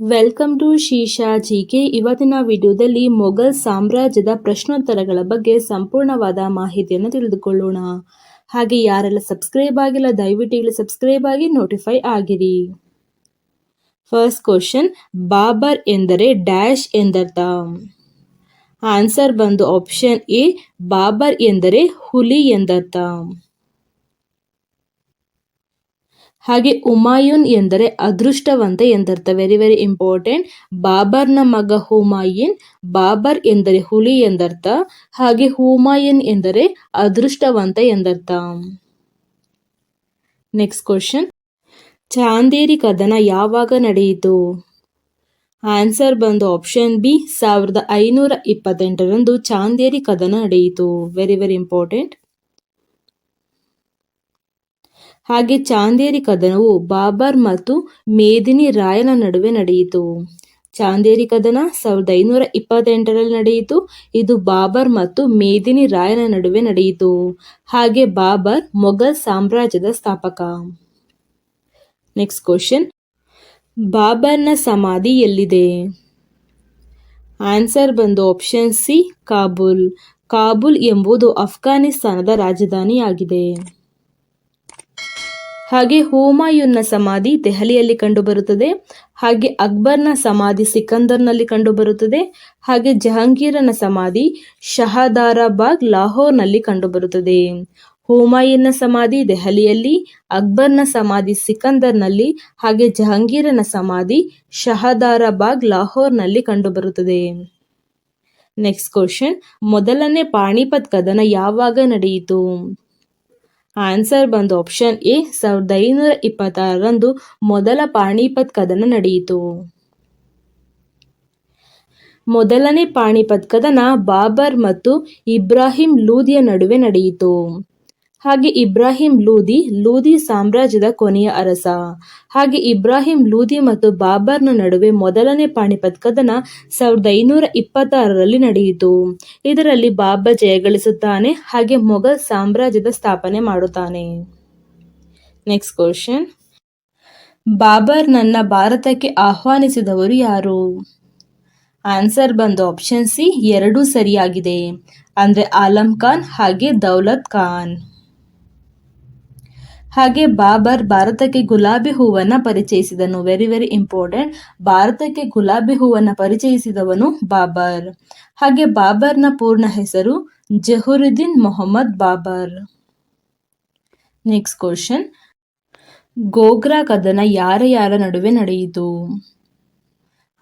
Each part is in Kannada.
Welcome to ಶೀಶಾ GK. ಇವತ್ತಿನ ವಿಡಿಯೋದಲ್ಲಿ ಮೊಘಲ್ ಸಾಮ್ರಾಜ್ಯದ ಪ್ರಶ್ನೋತ್ತರಗಳ ಬಗ್ಗೆ ಸಂಪೂರ್ಣವಾದ ಮಾಹಿತಿಯನ್ನು ತಿಳಿದುಕೊಳ್ಳೋಣ. ಹಾಗೆ ಯಾರೆಲ್ಲ ಸಬ್ಸ್ಕ್ರೈಬ್ ಆಗಿಲ್ಲ, ದಯವಿಟ್ಟು ಇಲ್ಲಿ ಸಬ್ಸ್ಕ್ರೈಬ್ ಆಗಿ ನೋಟಿಫೈ ಆಗಿರಿ. ಫಸ್ಟ್ ಕ್ವಶನ್, ಬಾಬರ್ ಎಂದರೆ ಡ್ಯಾಶ್ ಎಂದರ್ಥ? ಆನ್ಸರ್ ಬಂದು ಆಪ್ಷನ್ ಎ, ಬಾಬರ್ ಎಂದರೆ ಹುಲಿ ಎಂದರ್ಥ? ಹಾಗೆ ಹುಮಾಯೂನ್ ಎಂದರೆ ಅದೃಷ್ಟವಂತ ಎಂದರ್ಥ. ವೆರಿ ವೆರಿ ಇಂಪಾರ್ಟೆಂಟ್ ಬಾಬರ್ನ ಮಗ ಹುಮಾಯೂನ್, ಬಾಬರ್ ಎಂದರೆ ಹುಲಿ ಎಂದರ್ಥ. ಹಾಗೆ ಹುಮಾಯೂನ್ ಎಂದರೆ ಅದೃಷ್ಟವಂತ ಎಂದರ್ಥ. ನೆಕ್ಸ್ಟ್ ಕ್ವಶನ್ ಚಾಂದೇರಿ ಕದನ ಯಾವಾಗ ನಡೆಯಿತು? ಆನ್ಸರ್ ಬಂದು ಆಪ್ಷನ್ ಬಿ ಸಾವಿರದ ಐನೂರ ಇಪ್ಪತ್ತೆಂಟರಂದು ಚಾಂದೇರಿ ಕದನ ನಡೆಯಿತು. ವೆರಿ ವೆರಿ ಇಂಪಾರ್ಟೆಂಟ್ ಹಾಗೆ ಚಾಂದೇರಿ ಕದನವು ಬಾಬರ್ ಮತ್ತು ಮೇದಿನಿ ರಾಯನ ನಡುವೆ ನಡೆಯಿತು. ಚಾಂದೇರಿ ಕದನ ಸಾವಿರದ ಐನೂರ ಇಪ್ಪತ್ತೆಂಟರಲ್ಲಿ ನಡೆಯಿತು. ಇದು ಬಾಬರ್ ಮತ್ತು ಮೇದಿನಿ ರಾಯನ ನಡುವೆ ನಡೆಯಿತು. ಹಾಗೆ ಬಾಬರ್ ಮೊಘಲ್ ಸಾಮ್ರಾಜ್ಯದ ಸ್ಥಾಪಕ. ನೆಕ್ಸ್ಟ್ ಕ್ವಶನ್ ಬಾಬರ್ನ ಸಮಾಧಿ ಎಲ್ಲಿದೆ? ಆನ್ಸರ್ ಬಂದು ಆಪ್ಷನ್ ಸಿ ಕಾಬೂಲ್ ಕಾಬೂಲ್ ಎಂಬುದು ಅಫ್ಘಾನಿಸ್ತಾನದ ರಾಜಧಾನಿಯಾಗಿದೆ. ಹಾಗೆ ಹುಮಾಯೂನ್ನ ಸಮಾಧಿ ದೆಹಲಿಯಲ್ಲಿ ಕಂಡುಬರುತ್ತದೆ. ಹಾಗೆ ಅಕ್ಬರ್ನ ಸಮಾಧಿ ಸಿಕಂದರ್ನಲ್ಲಿ ಕಂಡುಬರುತ್ತದೆ. ಹಾಗೆ ಜಹಾಂಗೀರನ ಸಮಾಧಿ ಶಹದಾರಾಬಾಗ್ ಲಾಹೋರ್ನಲ್ಲಿ ಕಂಡುಬರುತ್ತದೆ. ಹುಮಾಯೂನ್ನ ಸಮಾಧಿ ದೆಹಲಿಯಲ್ಲಿ, ಅಕ್ಬರ್ನ ಸಮಾಧಿ ಸಿಕಂದರ್ನಲ್ಲಿ, ಹಾಗೆ ಜಹಾಂಗೀರನ ಸಮಾಧಿ ಶಹದಾರಾಬಾಗ್ ಲಾಹೋರ್ನಲ್ಲಿ ಕಂಡುಬರುತ್ತದೆ. ನೆಕ್ಸ್ಟ್ ಕ್ವಶನ್, ಮೊದಲನೇ ಪಾಣಿಪತ್ ಕದನ ಯಾವಾಗ ನಡೆಯಿತು? ಆನ್ಸರ್ ಬಂದು ಆಪ್ಷನ್ ಎ, ಸಾವಿರದ ಐನೂರ ಇಪ್ಪತ್ತಾರರಂದು ಮೊದಲ ಪಾಣಿಪತ್ ಕದನ ನಡೆಯಿತು. ಮೊದಲನೇ ಪಾಣಿಪತ್ ಕದನ ಬಾಬರ್ ಮತ್ತು ಇಬ್ರಾಹಿಂ ಲೂದಿಯ ನಡುವೆ ನಡೆಯಿತು. ಹಾಗೆ ಇಬ್ರಾಹಿಂ ಲೂದಿ ಲೂದಿ ಸಾಮ್ರಾಜ್ಯದ ಕೊನೆಯ ಅರಸ. ಹಾಗೆ ಇಬ್ರಾಹಿಂ, ಲೂದಿ ಮತ್ತು ಬಾಬರ್ನ ನಡುವೆ ಮೊದಲನೇ ಪಾಣಿಪತ್ ಕದನ ಸಾವಿರದ ಐನೂರ ಇಪ್ಪತ್ತಾರರಲ್ಲಿ ನಡೆಯಿತು. ಇದರಲ್ಲಿ ಬಾಬರ್ ಜಯಗಳಿಸುತ್ತಾನೆ, ಹಾಗೆ ಮೊಘಲ್ ಸಾಮ್ರಾಜ್ಯದ ಸ್ಥಾಪನೆ ಮಾಡುತ್ತಾನೆ. ನೆಕ್ಸ್ಟ್ ಕ್ವಶನ್ ಬಾಬರ್ ನನ್ನ ಭಾರತಕ್ಕೆ ಆಹ್ವಾನಿಸಿದವರು ಯಾರು? ಆನ್ಸರ್ ಬಂದು ಆಪ್ಷನ್ ಸಿ ಎರಡೂ ಸರಿಯಾಗಿದೆ. ಅಂದರೆ ಆಲಂ ಖಾನ್ ಹಾಗೆ ದೌಲತ್ ಖಾನ್. ಹಾಗೆ ಬಾಬರ್ ಭಾರತಕ್ಕೆ ಗುಲಾಬಿ ಹೂವನ್ನು ಪರಿಚಯಿಸಿದನು. ವೆರಿ ವೆರಿ ಇಂಪಾರ್ಟೆಂಟ್ ಭಾರತಕ್ಕೆ ಗುಲಾಬಿ ಹೂವನ್ನು ಪರಿಚಯಿಸಿದವನು ಬಾಬರ್. ಹಾಗೆ ಬಾಬರ್ನ ಪೂರ್ಣ ಹೆಸರು ಜಹುರುದ್ದೀನ್ ಮೊಹಮ್ಮದ್ ಬಾಬರ್. ನೆಕ್ಸ್ಟ್ ಕ್ವಶನ್ ಗೋಗ್ರಾ ಕದನ ಯಾರ ಯಾರ ನಡುವೆ ನಡೆಯಿತು?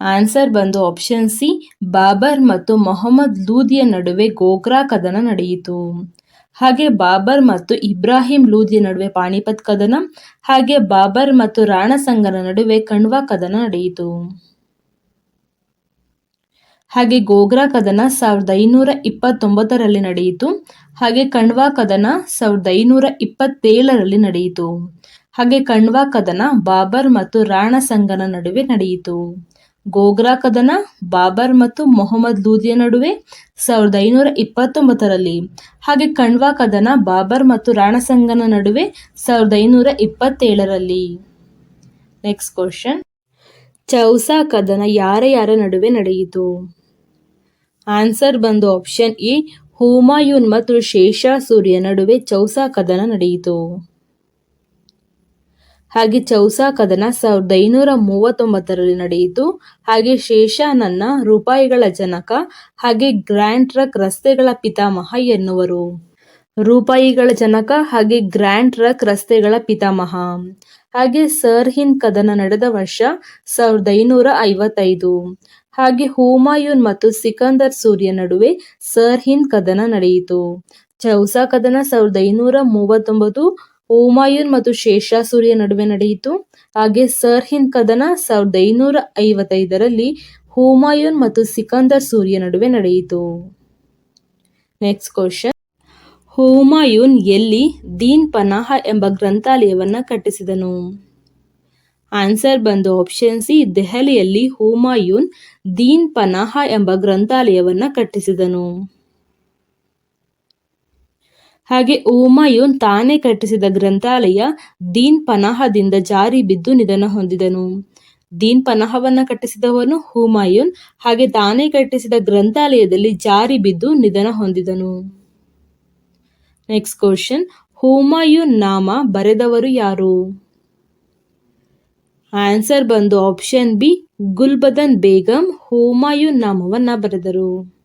ಆನ್ಸರ್ ಬಂದು ಆಪ್ಷನ್ ಸಿ ಬಾಬರ್ ಮತ್ತು ಮೊಹಮ್ಮದ್ ಲೂದಿಯ ನಡುವೆ ಗೋಗ್ರಾ ಕದನ ನಡೆಯಿತು. ಹಾಗೆ ಬಾಬರ್ ಮತ್ತು ಇಬ್ರಾಹಿಂ ಲೂದಿ ನಡುವೆ ಪಾಣಿಪತ್ ಕದನ, ಹಾಗೆ ಬಾಬರ್ ಮತ್ತು ರಾಣಸಂಗನ ನಡುವೆ ಕಣ್ವಾ ಕದನ ನಡೆಯಿತು. ಹಾಗೆ ಗೋಗ್ರಾ ಕದನ ಸಾವಿರದ ಐನೂರ ಇಪ್ಪತ್ತೊಂಬತ್ತರಲ್ಲಿ ನಡೆಯಿತು. ಹಾಗೆ ಕಣ್ವಾ ಕದನ ಸಾವಿರದ ಐನೂರ ಇಪ್ಪತ್ತೇಳರಲ್ಲಿ ನಡೆಯಿತು. ಹಾಗೆ ಕಣ್ವಾ ಕದನ ಬಾಬರ್ ಮತ್ತು ರಾಣಸಂಗನ ನಡುವೆ ನಡೆಯಿತು. ಗೋಗ್ರಾ ಕದನ, ಬಾಬರ್ ಮತ್ತು ಮೊಹಮ್ಮದ್ ಲೂದಿಯ ನಡುವೆ ಸಾವಿರದ ಐನೂರ ಇಪ್ಪತ್ತೊಂಬತ್ತರಲ್ಲಿ. ಹಾಗೆ ಕಣ್ವಾ ಕದನ, ಬಾಬರ್ ಮತ್ತು ರಾಣಸಂಗನ ನಡುವೆ ಸಾವಿರದ ಐನೂರ ಇಪ್ಪತ್ತೇಳರಲ್ಲಿ. ನೆಕ್ಸ್ಟ್ ಕ್ವಶನ್ ಚೌಸಾ ಕದನ ಯಾರ ಯಾರ ನಡುವೆ ನಡೆಯಿತು? ಆನ್ಸರ್ ಬಂದು ಆಪ್ಷನ್ ಎ ಹುಮಾಯೂನ್ ಮತ್ತು ಶೇಷಾ ಸೂರ್ಯ ನಡುವೆ ಚೌಸಾ ಕದನ ನಡೆಯಿತು. ಹಾಗೆ ಚೌಸಾ ಕದನ ಸಾವಿರದ ಐನೂರ ಮೂವತ್ತೊಂಬತ್ತರಲ್ಲಿ ನಡೆಯಿತು. ಹಾಗೆ ಶೇಷಾನನ್ನ ರೂಪಾಯಿಗಳ ಜನಕ, ಹಾಗೆ ಗ್ರ್ಯಾಂಡ್ ಟ್ರಕ್ ರಸ್ತೆಗಳ ಪಿತಾಮಹ ಎನ್ನುವರು. ರೂಪಾಯಿಗಳ ಜನಕ, ಹಾಗೆ ಗ್ರ್ಯಾಂಡ್ ಟ್ರಕ್ ರಸ್ತೆಗಳ ಪಿತಾಮಹ. ಹಾಗೆ ಸರ್ ಹಿಂದ್ ಕದನ ನಡೆದ ವರ್ಷ ಸಾವಿರದ ಐನೂರ ಐವತ್ತೈದು. ಹಾಗೆ ಹುಮಾಯೂನ್ ಮತ್ತು ಸಿಕಂದರ್ ಸೂರ್ಯ ನಡುವೆ ಸರ್ ಹಿಂದ್ ಕದನ ನಡೆಯಿತು. ಚೌಸಾ ಕದನ ಸಾವಿರದ ಐನೂರ ಮೂವತ್ತೊಂಬತ್ತು ಹುಮಾಯೂನ್ ಮತ್ತು ಶೇಷಾಸೂರ್ಯ ನಡುವೆ ನಡೆಯಿತು. ಹಾಗೆ ಸರ್ ಹಿಂದ್ ಕದನ ಸಾವಿರದ ಐನೂರ ಐವತ್ತೈದರಲ್ಲಿ ಹುಮಾಯೂನ್ ಮತ್ತು ಸಿಕಂದರ್ ಸೂರ್ಯ ನಡುವೆ ನಡೆಯಿತು. ನೆಕ್ಸ್ಟ್ ಕ್ವಶನ್ ಹುಮಾಯೂನ್ ಎಲ್ಲಿ ದೀನ್ ಪನಾಹ ಎಂಬ ಗ್ರಂಥಾಲಯವನ್ನು ಕಟ್ಟಿಸಿದನು? ಆನ್ಸರ್ ಬಂದು ಆಪ್ಷನ್ ಸಿ, ದೆಹಲಿಯಲ್ಲಿ ಹುಮಾಯೂನ್ ದೀನ್ ಪನಾಹ ಎಂಬ ಗ್ರಂಥಾಲಯವನ್ನು ಕಟ್ಟಿಸಿದನು. ಹಾಗೆ ಉಮಾಯೂನ್ ತಾನೇ ಕಟ್ಟಿಸಿದ ಗ್ರಂಥಾಲಯ ದೀನ್ ಪನಾಹದಿಂದ ಜಾರಿ ಬಿದ್ದು ನಿಧನ ಹೊಂದಿದನು. ದೀನ್ ಪನಹವನ್ನ ಕಟ್ಟಿಸಿದವನು ಹುಮಾಯೂನ್ ಹಾಗೆ ತಾನೇ ಕಟ್ಟಿಸಿದ ಗ್ರಂಥಾಲಯದಲ್ಲಿ ಜಾರಿ ಬಿದ್ದು ನಿಧನ ಹೊಂದಿದನು. ನೆಕ್ಸ್ಟ್ ಕ್ವಶನ್ ಹುಮಾಯೂನ್ ನಾಮ ಬರೆದವರು ಯಾರು? ಆನ್ಸರ್ ಬಂದು ಆಪ್ಷನ್ ಬಿ ಗುಲ್ಬದನ್ ಬೇಗಂ ಹುಮಾಯೂನ್ ನಾಮವನ್ನ ಬರೆದರು.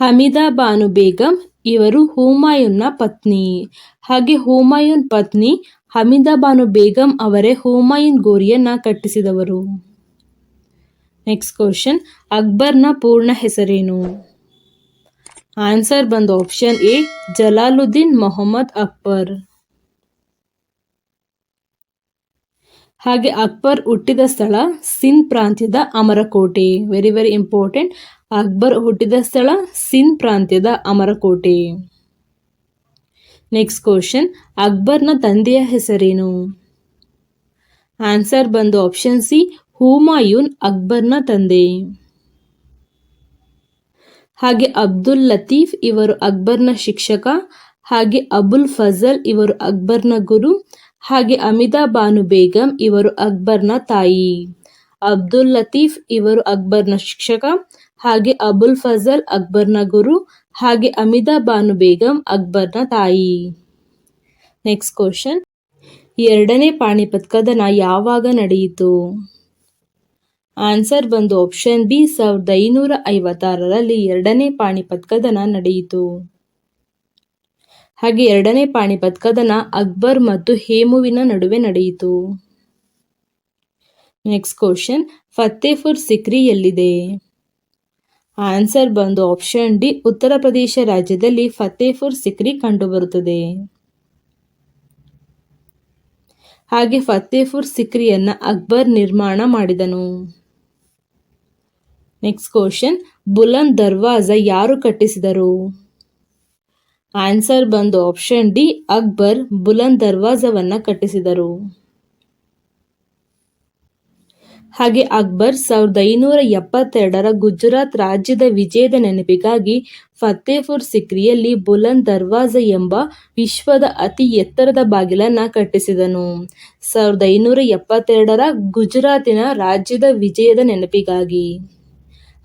ಹಮೀದಾ ಬಾನು ಬೇಗಂ, ಇವರು ಹುಮಾಯೂನ್ನ ಪತ್ನಿ. ಹಾಗೆ ಹುಮಾಯೂನ್ ಪತ್ನಿ ಹಮೀದಾ ಬಾನು ಬೇಗಂ ಅವರೇ ಹುಮಾಯೂನ್ ಗೋರಿಯನ್ನ ಕಟ್ಟಿಸಿದವರು. ನೆಕ್ಸ್ಟ್ ಕ್ವಶನ್ ಅಕ್ಬರ್ನ ಪೂರ್ಣ ಹೆಸರೇನು? ಆನ್ಸರ್ ಬಂದು ಆಪ್ಷನ್ ಎ ಜಲಾಲುದ್ದೀನ್ ಮೊಹಮ್ಮದ್ ಅಕ್ಬರ್. ಹಾಗೆ ಅಕ್ಬರ್ ಹುಟ್ಟಿದ ಸ್ಥಳ ಸಿಂಧ್ ಪ್ರಾಂತ್ಯದ Amarkot. Very very important Akbar ಹುಟ್ಟಿದ ಸ್ಥಳ ಸಿನ್ ಪ್ರಾಂತ್ಯದ ಅಮರಕೋಟೆ. ನೆಕ್ಸ್ಟ್ ಕ್ವಶನ್ ಅಕ್ಬರ್ನ ತಂದೆಯ ಹೆಸರೇನು? ಆನ್ಸರ್ ಬಂದು ಆಪ್ಷನ್ ಸಿ ಹುಮಾಯೂನ್ ಅಕ್ಬರ್ನ ತಂದೆ. ಹಾಗೆ ಅಬ್ದುಲ್ ಲತೀಫ್ ಇವರು ಅಕ್ಬರ್ನ ಶಿಕ್ಷಕ, ಹಾಗೆ ಅಬುಲ್ ಫಜಲ್ ಇವರು ಅಕ್ಬರ್ನ ಗುರು, ಹಾಗೆ ಅಮಿತಾ ಬಾನು ಬೇಗಂ ಇವರು ಅಕ್ಬರ್ನ ತಾಯಿ. ಅಬ್ದುಲ್ ಲತೀಫ್ ಇವರು ಅಕ್ಬರ್ನ ಶಿಕ್ಷಕ ಹಾಗೆ ಅಬುಲ್ ಫಜಲ್ ಅಕ್ಬರ್ನ ಗುರು, ಹಾಗೆ ಅಮಿದಾ ಬಾನು ಬೇಗಂ ಅಕ್ಬರ್ನ ತಾಯಿ. ನೆಕ್ಸ್ಟ್ ಕ್ವಶನ್ ಎರಡನೇ ಪಾಣಿಪತ್ ಕದನ ಯಾವಾಗ ನಡೆಯಿತು? ಆನ್ಸರ್ ಬಂದು ಆಪ್ಷನ್ ಬಿ ಸಾವಿರದ ಐನೂರ ಐವತ್ತಾರರಲ್ಲಿ ಎರಡನೇ ಪಾಣಿಪತ್ ಕದನ ನಡೆಯಿತು. ಹಾಗೆ ಎರಡನೇ ಪಾಣಿಪತ್ ಕದನ ಅಕ್ಬರ್ ಮತ್ತು ಹೇಮುವಿನ ನಡುವೆ ನಡೆಯಿತು. ನೆಕ್ಸ್ಟ್ ಕ್ವಶನ್ ಫತೇಪುರ್ ಸಿಕ್ರಿ ಎಲ್ಲಿದೆ? ಆನ್ಸರ್ ಬಂದು ಆಪ್ಷನ್ ಡಿ, ಉತ್ತರ ಪ್ರದೇಶ ರಾಜ್ಯದಲ್ಲಿ ಫತೇಪುರ್ ಸಿಕ್ರಿ ಕಂಡುಬರುತ್ತದೆ. ಹಾಗೆ ಫತೇಪುರ್ ಸಿಕ್ರಿಯನ್ನು ಅಕ್ಬರ್ ನಿರ್ಮಾಣ ಮಾಡಿದನು. ನೆಕ್ಸ್ಟ್ ಕ್ವಶನ್ ಬುಲಂದ್ ದರ್ವಾಜ ಯಾರು ಕಟ್ಟಿಸಿದರು? ಆನ್ಸರ್ ಬಂದು ಆಪ್ಷನ್ ಡಿ, ಅಕ್ಬರ್ ಬುಲಂದ್ ದರ್ವಾಜವನ್ನು ಕಟ್ಟಿಸಿದರು. ಹಾಗೆ ಅಕ್ಬರ್ ಸಾವಿರದ ಐನೂರ ಎಪ್ಪತ್ತೆರಡರ ಗುಜರಾತ್ ರಾಜ್ಯದ ವಿಜಯದ ನೆನಪಿಗಾಗಿ ಫತ್ತೇಪುರ್ ಸಿಕ್ರಿಯಲ್ಲಿ ಬುಲಂದ್ ದರ್ವಾಜ ಎಂಬ ವಿಶ್ವದ ಅತಿ ಎತ್ತರದ ಬಾಗಿಲನ್ನು ಕಟ್ಟಿಸಿದನು. ಸಾವಿರದ ಐನೂರ ಎಪ್ಪತ್ತೆರಡರ ಗುಜರಾತಿನ ರಾಜ್ಯದ ವಿಜಯದ ನೆನಪಿಗಾಗಿ.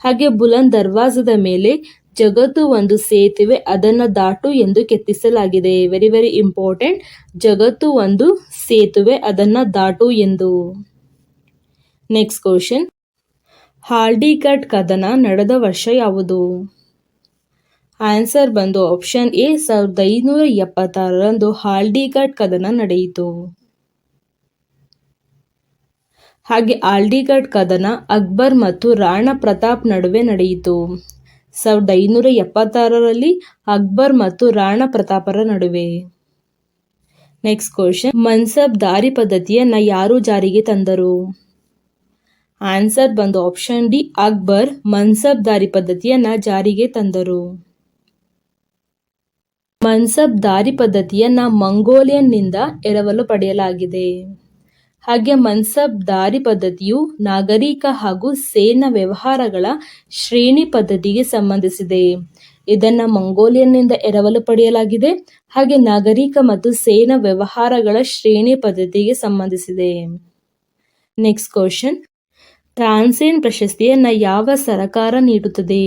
ಹಾಗೆ ಬುಲಂದ್ ದರ್ವಾಜದ ಮೇಲೆ ಜಗತ್ತು ಒಂದು ಸೇತುವೆ ಅದನ್ನು ದಾಟು ಎಂದು ಕೆತ್ತಿಸಲಾಗಿದೆ. ವೆರಿ ವೆರಿ ಇಂಪಾರ್ಟೆಂಟ್ ಜಗತ್ತು ಒಂದು ಸೇತುವೆ ಅದನ್ನು ದಾಟು ಎಂದು. ನೆಕ್ಸ್ಟ್ ಕ್ವಶನ್ ಹಾಲ್ಡಿಗಟ್ ಕದನ ನಡೆದ ವರ್ಷ ಯಾವುದು? ಆನ್ಸರ್ ಬಂದು ಆಪ್ಷನ್ ಎ ಸಾವಿರದ ಐನೂರ ಎಪ್ಪತ್ತಾರರಂದು ಹಾಲ್ಡಿಗಟ್ ಕದನ ನಡೆಯಿತು. ಹಾಗೆ ಆಲ್ಡಿಗಡ್ ಕದನ ಅಕ್ಬರ್ ಮತ್ತು ರಾಣಾ ಪ್ರತಾಪ್ ನಡುವೆ ನಡೆಯಿತು. ಸಾವಿರದ ಐನೂರ ಎಪ್ಪತ್ತಾರರಲ್ಲಿ ಅಕ್ಬರ್ ಮತ್ತು ರಾಣಾ ಪ್ರತಾಪರ ನಡುವೆ. ನೆಕ್ಸ್ಟ್ ಕ್ವಶನ್ ಮನ್ಸಬ್ ದಾರಿ ಪದ್ಧತಿಯನ್ನು ಯಾರು ಜಾರಿಗೆ ತಂದರು? ಆನ್ಸರ್ ಬಂದು ಆಪ್ಷನ್ ಡಿ, ಅಕ್ಬರ್ ಮನ್ಸಬ್ದಾರಿ ಪದ್ಧತಿಯನ್ನ ಜಾರಿಗೆ ತಂದರು. ಮನ್ಸಬ್ ದಾರಿ ಪದ್ಧತಿಯನ್ನ ಮಂಗೋಲಿಯನ್ನಿಂದ ಎರವಲು ಪಡೆಯಲಾಗಿದೆ. ಹಾಗೆ ಮನ್ಸಬ್ ದಾರಿ ಪದ್ಧತಿಯು ನಾಗರಿಕ ಹಾಗೂ ಸೇನಾ ವ್ಯವಹಾರಗಳ ಶ್ರೇಣಿ ಪದ್ಧತಿಗೆ ಸಂಬಂಧಿಸಿದೆ. ಇದನ್ನು ಮಂಗೋಲಿಯನ್ನಿಂದ ಎರವಲು ಪಡೆಯಲಾಗಿದೆ. ಹಾಗೆ ನಾಗರಿಕ ಮತ್ತು ಸೇನಾ ವ್ಯವಹಾರಗಳ ಶ್ರೇಣಿ ಪದ್ಧತಿಗೆ ಸಂಬಂಧಿಸಿದೆ. ನೆಕ್ಸ್ಟ್ ಕ್ವಶನ್ ತಾನ್ಸೇನ್ ಪ್ರಶಸ್ತಿಯನ್ನು ಯಾವ ಸರಕಾರ ನೀಡುತ್ತದೆ?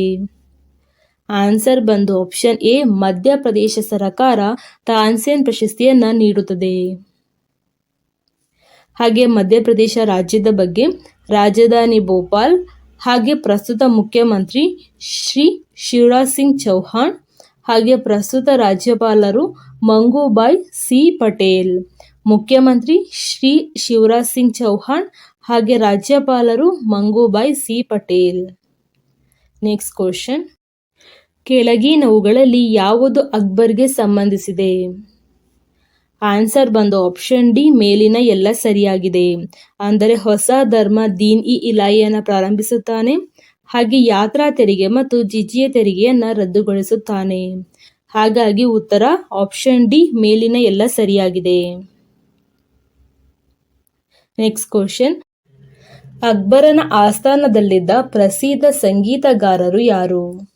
ಆನ್ಸರ್ ಬಂದು ಆಪ್ಷನ್ ಎ, ಮಧ್ಯಪ್ರದೇಶ ಸರಕಾರ ತಾನ್ಸೇನ್ ಪ್ರಶಸ್ತಿಯನ್ನು ನೀಡುತ್ತದೆ. ಹಾಗೆ ಮಧ್ಯಪ್ರದೇಶ ರಾಜ್ಯದ ಬಗ್ಗೆ ರಾಜಧಾನಿ ಭೋಪಾಲ್ ಹಾಗೆ ಪ್ರಸ್ತುತ ಮುಖ್ಯಮಂತ್ರಿ ಶ್ರೀ ಶಿವರಾಜ್ ಸಿಂಗ್ ಚೌಹಾಣ್ ಹಾಗೆ ಪ್ರಸ್ತುತ ರಾಜ್ಯಪಾಲರು ಮಂಗೂಬಾಯ್ ಸಿ ಪಟೇಲ್, ಮುಖ್ಯಮಂತ್ರಿ ಶ್ರೀ ಶಿವರಾಜ್ ಸಿಂಗ್ ಚೌಹಾಣ್ ಹಾಗೆ ರಾಜ್ಯಪಾಲರು Mangubhai C. Patel. Next question ಕೆಳಗಿನವುಗಳಲ್ಲಿ ಯಾವುದು ಅಕ್ಬರ್ಗೆ ಸಂಬಂಧಿಸಿದೆ? ಆನ್ಸರ್ ಬಂದು ಆಪ್ಷನ್ ಡಿ ಮೇಲಿನ ಎಲ್ಲ ಸರಿಯಾಗಿದೆ. ಅಂದರೆ ಹೊಸ ಧರ್ಮ ದೀನ್ ಇ ಇಲಾಯಿಯನ್ನು ಪ್ರಾರಂಭಿಸುತ್ತಾನೆ, ಹಾಗೆ ಯಾತ್ರಾ ತೆರಿಗೆ ಮತ್ತು ಜಿಜಿಯ ತೆರಿಗೆಯನ್ನು ರದ್ದುಗೊಳಿಸುತ್ತಾನೆ. ಹಾಗಾಗಿ ಉತ್ತರ ಆಪ್ಷನ್ ಡಿ ಮೇಲಿನ ಎಲ್ಲ ಸರಿಯಾಗಿದೆ. ನೆಕ್ಸ್ಟ್ ಕ್ವಶನ್ ಅಕ್ಬರನ ಆಸ್ಥಾನದಲ್ಲಿದ್ದ ಪ್ರಸಿದ್ಧ ಸಂಗೀತಗಾರರು ಯಾರು?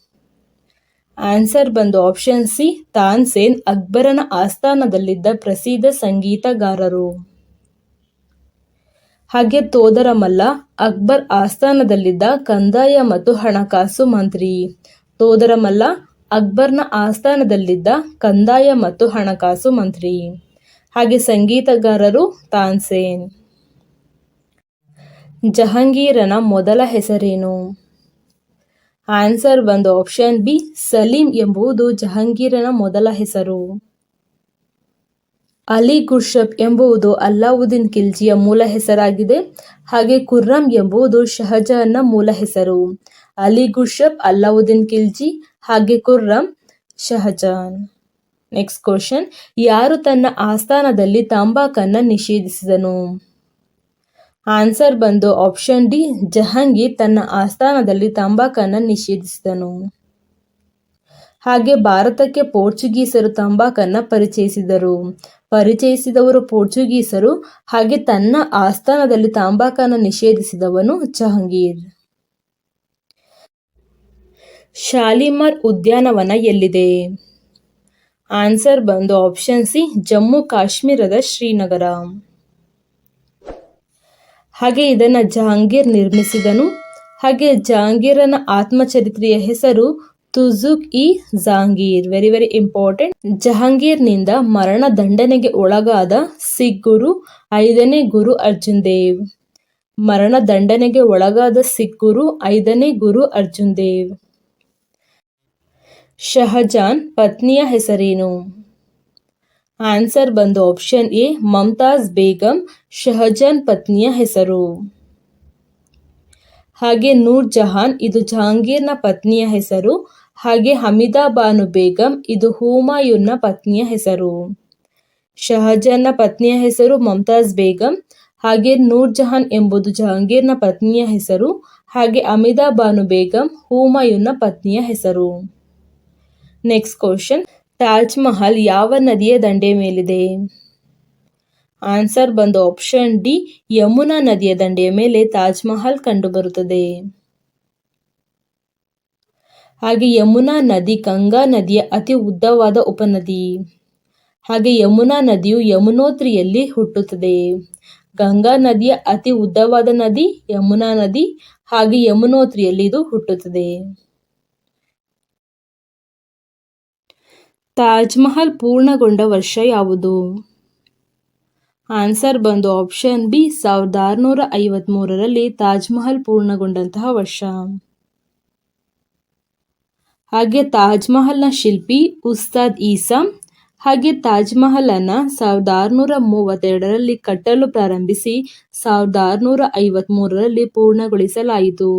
ಆನ್ಸರ್ ಬಂದು ಆಪ್ಷನ್ ಸಿ ತಾನ್ಸೇನ್ ಅಕ್ಬರನ ಆಸ್ಥಾನದಲ್ಲಿದ್ದ ಪ್ರಸಿದ್ಧ ಸಂಗೀತಗಾರರು. ಹಾಗೆ ತೋದರಮಲ್ಲ, ಅಕ್ಬರ್ ಆಸ್ಥಾನದಲ್ಲಿದ್ದ ಕಂದಾಯ ಮತ್ತು ಹಣಕಾಸು ಮಂತ್ರಿ. ತೋದರಮಲ್ಲ, ಅಕ್ಬರ್ನ ಆಸ್ಥಾನದಲ್ಲಿದ್ದ ಕಂದಾಯ ಮತ್ತು ಹಣಕಾಸು ಮಂತ್ರಿ. ಹಾಗೆ ಸಂಗೀತಗಾರರು ತಾನ್ಸೇನ್ ಜಹಾಂಗೀರನ ಮೊದಲ ಹೆಸರೇನು? ಆನ್ಸರ್ ಬಂದು ಆಪ್ಷನ್ ಬಿ, ಸಲೀಂ ಎಂಬುದು ಜಹಾಂಗೀರನ ಮೊದಲ ಹೆಸರು. ಅಲಿ ಗುರ್ಷಬ್ ಎಂಬುದು ಅಲ್ಲಾವುದ್ದೀನ್ ಖಿಲ್ಜಿಯ ಮೂಲ ಹೆಸರಾಗಿದೆ. ಹಾಗೆ ಖುರ್ರಂ ಎಂಬುದು ಶಹಜಹಾನ್ನ ಮೂಲ ಹೆಸರು. ಅಲಿ ಗುರ್ಷಬ್, ಅಲ್ಲಾವುದ್ದೀನ್ ಖಿಲ್ಜಿ, ಹಾಗೆ ಖುರ್ರಂ ಶಹಜಹಾನ್ ನೆಕ್ಸ್ಟ್ ಕ್ವಶನ್ ಯಾರು ತನ್ನ ಆಸ್ಥಾನದಲ್ಲಿ ತಂಬಾಕನ್ನು ನಿಷೇಧಿಸಿದನು? ಆನ್ಸರ್ ಬಂದು ಆಪ್ಷನ್ ಡಿ, ಜಹಾಂಗೀರ್ ತನ್ನ ಆಸ್ಥಾನದಲ್ಲಿ ತಂಬಾಕನ್ನು ನಿಷೇಧಿಸಿದನು. ಹಾಗೆ ಭಾರತಕ್ಕೆ ಪೋರ್ಚುಗೀಸರು ತಂಬಾಕನ್ನು ಪರಿಚಯಿಸಿದರು. ಪರಿಚಯಿಸಿದವರು ಪೋರ್ಚುಗೀಸರು, ಹಾಗೆ ತನ್ನ ಆಸ್ಥಾನದಲ್ಲಿ ತಾಂಬಾಕನ್ನು ನಿಷೇಧಿಸಿದವನು ಜಹಾಂಗೀರ್. ಶಾಲಿಮಾರ್ ಉದ್ಯಾನವನ ಎಲ್ಲಿದೆ? ಆನ್ಸರ್ ಬಂದು ಆಪ್ಷನ್ ಸಿ, ಜಮ್ಮು ಕಾಶ್ಮೀರದ ಶ್ರೀನಗರ. ಹಾಗೆ ಇದನ್ನು ಜಹಾಂಗೀರ್ ನಿರ್ಮಿಸಿದನು. ಹಾಗೆ ಜಹಾಂಗೀರನ ಆತ್ಮಚರಿತ್ರೆಯ ಹೆಸರು Tuzuk e Jahangir. Very very important ಜಹಾಂಗೀರ್ನಿಂದ ಮರಣ ದಂಡನೆಗೆ ಒಳಗಾದ ಸಿಖ್ ಗುರು ಐದನೇ ಗುರು ಅರ್ಜುನ್ ದೇವ್. ಮರಣ ದಂಡನೆಗೆ ಒಳಗಾದ ಸಿಖ್ ಗುರು ಐದನೇ ಗುರು ಅರ್ಜುನ್ ದೇವ್. ಶಹಜಾನ್ ಪತ್ನಿಯ ಹೆಸರೇನು? ಆನ್ಸರ್ ಬಂದು ಆಪ್ಷನ್ ಎ ಮಮ್ತಾಜ್ ಬೇಗಂ ಶಹಜಾನ್ ಪತ್ನಿಯ ಹೆಸರು. ಹಾಗೆ ನೂರ್ ಜಹಾನ್, ಇದು ಜಹಾಂಗೀರ್ನ ಪತ್ನಿಯ ಹೆಸರು. ಹಾಗೆ ಹಮೀದಾ ಬಾನು ಬೇಗಂ, ಇದು ಹುಮಾಯೂನ್ನ ಪತ್ನಿಯ ಹೆಸರು. ಶಹಜಾನ್ನ ಪತ್ನಿಯ ಹೆಸರು ಮಮ್ತಾಜ್ ಬೇಗಂ. ಹಾಗೆ ನೂರ್ ಜಹಾನ್ ಎಂಬುದು ಜಹಾಂಗೀರ್ನ ಪತ್ನಿಯ ಹೆಸರು. ಹಾಗೆ ಅಮಿದಾ ಬಾನು ಬೇಗಂ, ಹುಮಾಯೂನ್ನ ಪತ್ನಿಯ ಹೆಸರು. ನೆಕ್ಸ್ಟ್ ಕ್ವಶನ್ ತಾಜ್ ಮಹಲ್ ಯಾವ ನದಿಯ ದಂಡೆ ಮೇಲಿದೆ? ಆನ್ಸರ್ ಬಂದು ಆಪ್ಷನ್ ಡಿ, ಯಮುನಾ ನದಿಯ ದಂಡೆಯ ಮೇಲೆ ತಾಜ್ ಮಹಲ್ ಕಂಡುಬರುತ್ತದೆ. ಹಾಗೆ ಯಮುನಾ ನದಿ ಗಂಗಾ ನದಿಯ ಅತಿ ಉದ್ದವಾದ ಉಪನದಿ. ಹಾಗೆ ಯಮುನಾ ನದಿಯು ಯಮುನೋತ್ರಿಯಲ್ಲಿ ಹುಟ್ಟುತ್ತದೆ. ಗಂಗಾ ನದಿಯ ಅತಿ ಉದ್ದವಾದ ನದಿ, ಯಮುನಾ ನದಿ, ಹಾಗೆ ಯಮುನೋತ್ರಿಯಲ್ಲಿ ಇದು ಹುಟ್ಟುತ್ತದೆ. ತಾಜ್ ಮಹಲ್ ಪೂರ್ಣಗೊಂಡ ವರ್ಷ ಯಾವುದು? ಆನ್ಸರ್ ಬಂದು ಆಪ್ಷನ್ ಬಿ, ಸಾವಿರದ ಆರುನೂರ ಐವತ್ಮೂರರಲ್ಲಿ ತಾಜ್ ಮಹಲ್ ಪೂರ್ಣಗೊಂಡಂತಹ ವರ್ಷ. ಹಾಗೆ ತಾಜ್ ಮಹಲ್ನ ಶಿಲ್ಪಿ ಉಸ್ತಾದ್ ಈಸಾ, ಹಾಗೆ ತಾಜ್ ಮಹಲನ್ನು ಸಾವಿರದ ಆರುನೂರ ಮೂವತ್ತೆರಡರಲ್ಲಿ ಕಟ್ಟಲು ಪ್ರಾರಂಭಿಸಿ ಸಾವಿರದ ಆರುನೂರ ಐವತ್ಮೂರರಲ್ಲಿ ಪೂರ್ಣಗೊಳಿಸಲಾಯಿತು.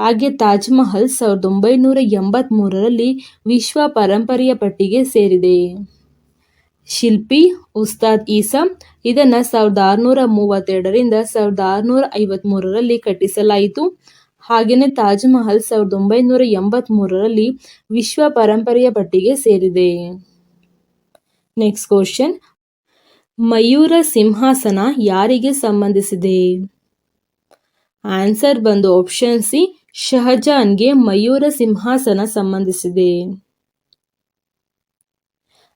ಹಾಗೆ ತಾಜ್ ಮಹಲ್ ಸಾವಿರದ ಒಂಬೈನೂರ ಎಂಬತ್ತ್ಮೂರರಲ್ಲಿ ವಿಶ್ವ ಪರಂಪರೆಯ ಪಟ್ಟಿಗೆ ಸೇರಿದೆ. ಶಿಲ್ಪಿ ಉಸ್ತಾದ್ ಈಸಾ ಇದನ್ನು ಸಾವಿರದ ಆರುನೂರ ಮೂವತ್ತೆರಡರಿಂದ ಸಾವಿರದ ಆರುನೂರ ಐವತ್ತ್ಮೂರರಲ್ಲಿ ಕಟ್ಟಿಸಲಾಯಿತು. ಹಾಗೆಯೇ ತಾಜ್ ಮಹಲ್ ಸಾವಿರದ ಒಂಬೈನೂರ ಎಂಬತ್ತ್ಮೂರರಲ್ಲಿ ವಿಶ್ವ ಪರಂಪರೆಯ ಪಟ್ಟಿಗೆ ಸೇರಿದೆ. ನೆಕ್ಸ್ಟ್ ಕ್ವಶನ್ ಮಯೂರ ಸಿಂಹಾಸನ ಯಾರಿಗೆ ಸಂಬಂಧಿಸಿದೆ? ಆನ್ಸರ್ ಬಂದು ಆಪ್ಷನ್ ಸಿ, ಶಹಜಾನ್ಗೆ ಮಯೂರ ಸಿಂಹಾಸನ ಸಂಬಂಧಿಸಿದೆ.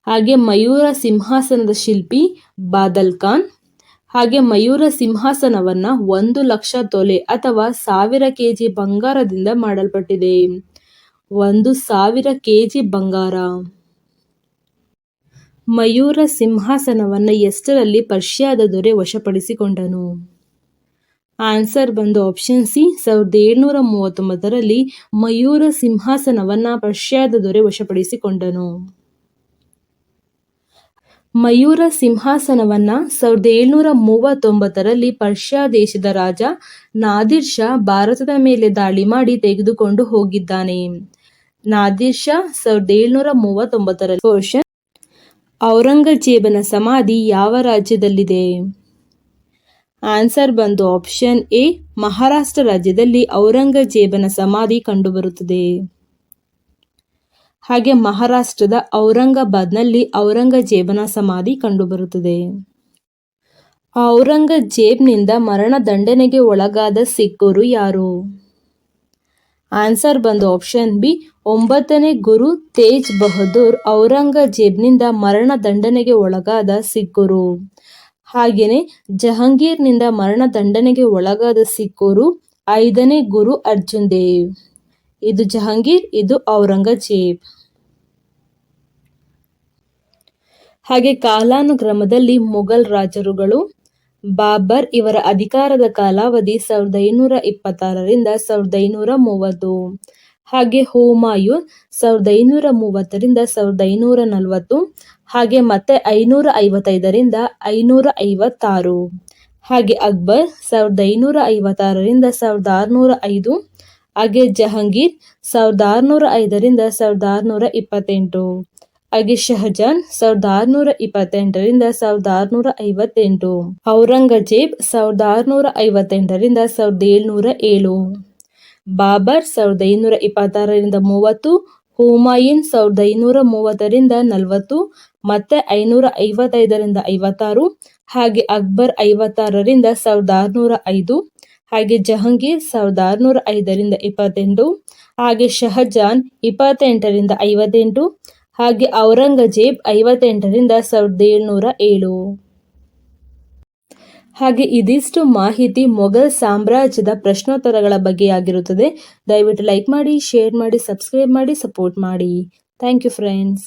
ಹಾಗೆ ಮಯೂರ ಸಿಂಹಾಸನದ ಶಿಲ್ಪಿ ಬಾದಲ್ ಖಾನ್, ಹಾಗೆ ಮಯೂರ ಸಿಂಹಾಸನವನ್ನ ಒಂದು ಲಕ್ಷ ತೊಲೆ ಅಥವಾ ಸಾವಿರ ಕೆಜಿ ಬಂಗಾರದಿಂದ ಮಾಡಲ್ಪಟ್ಟಿದೆ. ಒಂದು ಸಾವಿರ ಕೆಜಿ ಬಂಗಾರ. ಮಯೂರ ಸಿಂಹಾಸನವನ್ನು ಎಷ್ಟರಲ್ಲಿ ಪರ್ಷಿಯಾದ ದೊರೆ ವಶಪಡಿಸಿಕೊಂಡನು? ಆನ್ಸರ್ ಬಂದು ಆಪ್ಷನ್ ಸಿ ಸಾವಿರದ ಏಳ್ನೂರ ಮೂವತ್ತೊಂಬತ್ತರಲ್ಲಿ ಮಯೂರ ಸಿಂಹಾಸನವನ್ನ ಪರ್ಷಿಯಾದ ದೊರೆ ವಶಪಡಿಸಿಕೊಂಡನು. ಮಯೂರ ಸಿಂಹಾಸನವನ್ನ ಸಾವಿರದ ಏಳ್ನೂರ ಮೂವತ್ತೊಂಬತ್ತರಲ್ಲಿ ಪರ್ಷ್ಯಾ ದೇಶದ ರಾಜ ನಾದಿರ್ ಶಾ ಭಾರತದ ಮೇಲೆ ದಾಳಿ ಮಾಡಿ ತೆಗೆದುಕೊಂಡು ಹೋಗಿದ್ದಾನೆ. ನಾದಿರ್ ಶಾ ಸಾವಿರದ ಏಳ್ನೂರ ಮೂವತ್ತೊಂಬತ್ತರಲ್ಲಿ ಔರಂಗಜೇಬನ ಸಮಾಧಿ ಯಾವ ರಾಜ್ಯದಲ್ಲಿದೆ? ಆನ್ಸರ್ ಬಂದು ಆಪ್ಷನ್ ಎ, ಮಹಾರಾಷ್ಟ್ರ ರಾಜ್ಯದಲ್ಲಿ ಔರಂಗಜೇಬನ ಸಮಾಧಿ ಕಂಡುಬರುತ್ತದೆ. ಹಾಗೆ ಮಹಾರಾಷ್ಟ್ರದ ಔರಂಗಾಬಾದ್ನಲ್ಲಿ ಔರಂಗಜೇಬನ ಸಮಾಧಿ ಕಂಡುಬರುತ್ತದೆ. ಔರಂಗಜೇಬ್ನಿಂದ ಮರಣ ದಂಡನೆಗೆ ಒಳಗಾದ ಸಿಖ್ಖರು ಯಾರು? ಆನ್ಸರ್ ಬಂದು ಆಪ್ಷನ್ ಬಿ, ಒಂಬತ್ತನೇ ಗುರು ತೇಜ್ ಬಹದ್ದೂರ್ ಔರಂಗಜೇಬ್ನಿಂದ ಮರಣ ದಂಡನೆಗೆ ಒಳಗಾದ ಸಿಖ್ಖರು ಹಾಗೆಯೇ ಜಹಾಂಗೀರ್ನಿಂದ ಮರಣದಂಡನೆಗೆ ಒಳಗಾದ ಸಿಖ್ಖರು ಐದನೇ ಗುರು ಅರ್ಜುನ್ ದೇವ್. ಇದು ಜಹಾಂಗೀರ್, ಇದು ಔರಂಗಜೇಬ್. ಹಾಗೆ ಕಾಲಾನುಕ್ರಮದಲ್ಲಿ ಮೊಘಲ್ ರಾಜರುಗಳು ಬಾಬರ್ ಇವರ ಅಧಿಕಾರದ ಕಾಲಾವಧಿ ಸಾವಿರದ ಐನೂರ ಇಪ್ಪತ್ತಾರರಿಂದ ಸಾವಿರದ ಐನೂರ ಮೂವತ್ತು. ಹಾಗೆ ಹೋಮಾಯೂನ್ ಸಾವಿರದ ಐನೂರ ಮೂವತ್ತರಿಂದ ಸಾವಿರದ ಐನೂರ ನಲವತ್ತು ಹಾಗೆ ಮತ್ತೆ ಐನೂರ ಐವತ್ತೈದರಿಂದ ಐನೂರ ಐವತ್ತಾರು ಹಾಗೆ ಅಕ್ಬರ್ ಸಾವಿರದ ಐನೂರ ಐವತ್ತಾರರಿಂದ ಸಾವಿರದ ಆರುನೂರ ಐದು ಹಾಗೆ ಜಹಾಂಗೀರ್ ಸಾವಿರದ ಆರುನೂರ ಐದರಿಂದ ಸಾವಿರದ ಆರುನೂರ ಇಪ್ಪತ್ತೆಂಟು ಹಾಗೆ ಶಹಜಾನ್ ಸಾವಿರದ ಆರುನೂರ ಇಪ್ಪತ್ತೆಂಟರಿಂದ ಸಾವಿರದ ಆರುನೂರ ಐವತ್ತೆಂಟು ಔರಂಗಜೇಬ್ ಸಾವಿರದ ಆರುನೂರ ಐವತ್ತೆಂಟರಿಂದ ಸಾವಿರದ ಏಳ್ನೂರ ಏಳು ಬಾಬರ್ ಸಾವಿರದ ಐನೂರ ಇಪ್ಪತ್ತಾರರಿಂದ ಮೂವತ್ತು, ಹುಮಾಯೂನ್ ಸಾವಿರದ ಐನೂರ ಮೂವತ್ತರಿಂದ ನಲವತ್ತು, ಮತ್ತೆ ಐನೂರ ಐವತ್ತೈದರಿಂದ ಐವತ್ತಾರು, ಹಾಗೆ ಅಕ್ಬರ್ ಐವತ್ತಾರರಿಂದ ಸಾವಿರದ ಆರುನೂರ ಐದು, ಹಾಗೆ ಜಹಾಂಗೀರ್ ಸಾವಿರದ ಆರುನೂರ ಐದರಿಂದ ಇಪ್ಪತ್ತೆಂಟು, ಹಾಗೆ ಶಹಜಾನ್ ಇಪ್ಪತ್ತೆಂಟರಿಂದ ಐವತ್ತೆಂಟು, ಹಾಗೆ ಔರಂಗಜೇಬ್ ಐವತ್ತೆಂಟರಿಂದ ಸಾವಿರದ ಏಳ್ನೂರ ಏಳು. ಹಾಗೆ ಇದಿಷ್ಟು ಮಾಹಿತಿ ಮೊಘಲ್ ಸಾಮ್ರಾಜ್ಯದ ಪ್ರಶ್ನೋತ್ತರಗಳ ಬಗ್ಗೆ ಆಗಿರುತ್ತದೆ. ದಯವಿಟ್ಟು ಲೈಕ್ ಮಾಡಿ ಶೇರ್ ಮಾಡಿ ಸಬ್ಸ್ಕ್ರೈಬ್ ಮಾಡಿ ಸಪೋರ್ಟ್ ಮಾಡಿ. Thank you friends